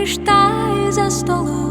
кришталь за столом.